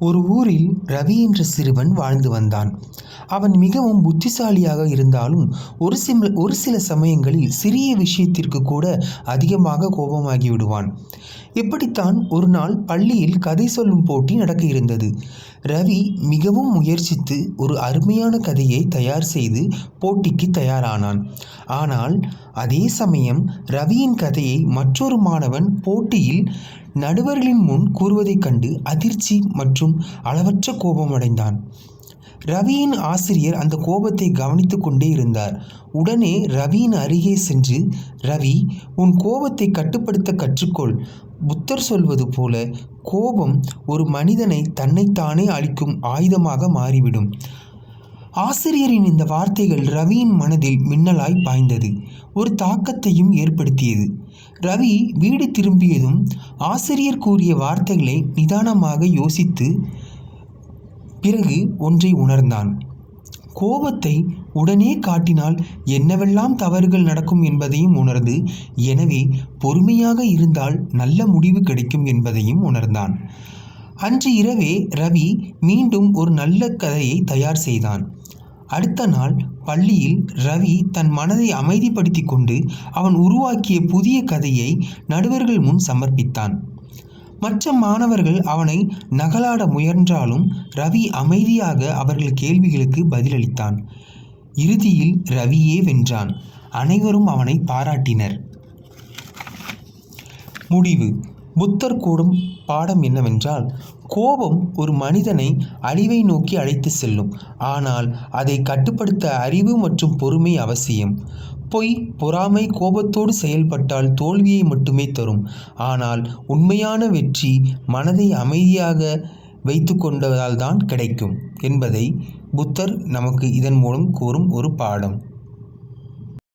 ஒரு ஊரில் ரவி என்ற சிறுவன் வாழ்ந்து வந்தான். அவன் மிகவும் புத்திசாலியாக இருந்தாலும் ஒரு சில ஒரு சில சமயங்களில் சிறிய விஷயத்திற்கு கூட அதிகமாக கோபமாகி விடுவான் இப்படித்தான் ஒரு நாள் பள்ளியில் கதை சொல்லும் போட்டி நடக்க இருந்தது. ரவி மிகவும் முயற்சித்து ஒரு அருமையான கதையை தயார் செய்து போட்டிக்கு தயாரானான். ஆனால் அதே சமயம் ரவியின் கதையை மற்றொரு மாணவன் போட்டியில் நடுவர்களின் முன் கூறுவதைக் கண்டு அதிர்ச்சி மற்றும் அளவற்ற கோபம் அடைந்தான். ரவியின் ஆசிரியர் அந்த கோபத்தை கவனித்து கொண்டே இருந்தார். உடனே ரவியின் அருகே சென்று ரவி உன் கோபத்தை கட்டுப்படுத்த கற்றுக்கொள். புத்தர் சொல்வது போல கோபம் ஒரு மனிதனை தன்னைத்தானே அழிக்கும் ஆயுதமாக மாறிவிடும். ஆசிரியரின் இந்த வார்த்தைகள் ரவியின் மனதில் மின்னலாய் பாய்ந்தது. ஒரு தாக்கத்தையும் ஏற்படுத்தியது. ரவி வீடு திரும்பியதும் ஆசிரியர் கூறிய வார்த்தைகளை நிதானமாக யோசித்து பிறகு ஒன்றை உணர்ந்தான். கோபத்தை உடனே காட்டினால் என்னவெல்லாம் தவறுகள் நடக்கும் என்பதையும் உணர்ந்து எனவே பொறுமையாக இருந்தால் நல்ல முடிவு கிடைக்கும் என்பதையும் உணர்ந்தான். அன்று இரவே ரவி மீண்டும் ஒரு நல்ல கதையை தயார் செய்தான். அடுத்த நாள் பள்ளியில் ரவி தன் மனதை அமைதிப்படுத்தி கொண்டு அவன் உருவாக்கிய புதிய கதையை நடுவர்கள் முன் சமர்ப்பித்தான். மற்ற மாணவர்கள் அவனை நகலாட முயன்றாலும் ரவி அமைதியாக அவர்கள் கேள்விகளுக்கு பதிலளித்தான். இறுதியில் ரவியே வென்றான். அனைவரும் அவனை பாராட்டினர். முடிவு. புத்தர் கூடும் பாடம் என்னவென்றால் கோபம் ஒரு மனிதனை அழிவை நோக்கி அழைத்து செல்லும். ஆனால் அதை கட்டுப்படுத்த அறிவு மற்றும் பொறுமை அவசியம். பொய் பொறாமை கோபத்தோடு செயல்பட்டால் தோல்வியை மட்டுமே தரும். ஆனால் உண்மையான வெற்றி மனதை அமைதியாக வைத்து கொண்டதால் தான் கிடைக்கும் என்பதை புத்தர் நமக்கு இதன் மூலம் கூறும் ஒரு பாடம்.